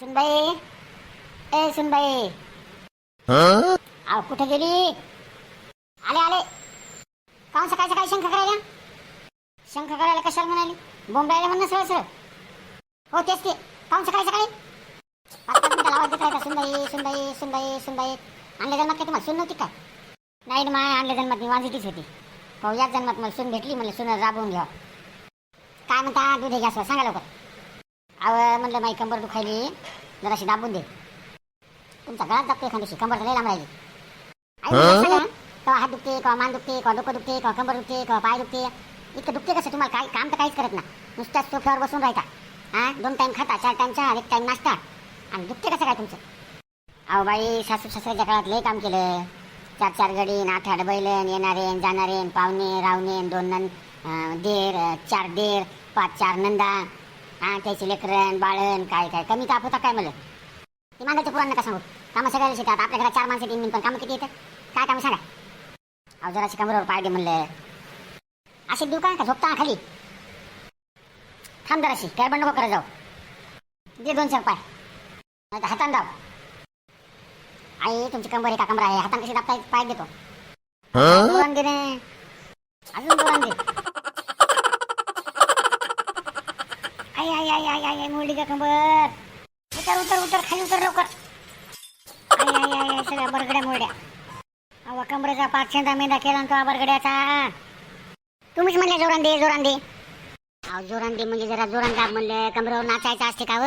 सुनबाई. ए सुनबाई. अहो कुठे गेली? आले आले. काऊन सकाळी सकाळी शंख करायला? शंख करायला कशाला म्हणाली? बोंबायला म्हणणं सरळ सरळ. हो तेच ते काऊन सकाळी सकाळी? पाच पाच आवाज देत राहायचा सुनबाई सुनबाई सुनबाई सुनबाई. आणल्या जन्मात काय तुम्हाला सुन नव्हती काय नाही ना माय आणल्या जन्मात मी वांजिटीच होती. हो याच जन्मात मला सून भेटली म्हणलं सून राबवून घ्या काय म्हणता दूध घ्या सांगा लवकर. म्हणलं माई कंबर दुखायली. जराशी दाबून दे. तुमचा गळात दाबते एखाद्याशी. कंबर लय लांब राहिली. हात दुखते केव्हा मान दुखते केव्हा डोकं दुखते केव्हा कंबर दुखते केव्हा पाय दुखते. इतकं दुखते कसं तुम्हाला? काय काम तर काहीच करत ना नुसत्याच सोफ्यावर बसून राहता. हा दोन टाइम खाता चार टाइम चहा एक टाइम नाश्ता. आणि दुखते कसं काय तुमचं? अहो बाई सासू सासऱ्याच्या काळात लय काम केलं. चार चार गडीन आठ आठ बैलन येणारे जाणारे पाहुणे रावणे दोन नंद देर चार देर पाच चार नंदा. हा त्याचे लेकरन बाळण काय काय कमी ताप होता काय मला ते मागायचं पुराण नका सांगू. कामं सगळ्याला शिकतात आपल्या घरात चार माणसं तीन पण कामं किती येतं? काय कामं सांगा? अहो जराशी कमरेवर पाय दे म्हणलं. अशी देऊ का का? झोपता खाली. थांब जराशी. काय बंड नको करत जाऊ? दे दोन चार पाय. नाही हातान दाव आई तुमची कंबर आहे का कमरा आहे. हातान कशी दाबता पाय देतो. अजून जोरान दे आई आई आई आई आई आई मोडली का कंबर उतर उतर उतर खाली उतर लवकर. सगळ्या बरगड्या मोड्या अवा कमरेचा पाच छेंदा मेंदा केला तो बरगड्याचा. तुम्हीच म्हणले जोरान दे जोरान दे. अहो जोरान दे म्हणजे जरा जोरान दाब म्हणलं. कमरेवर नाचायचं असते का व?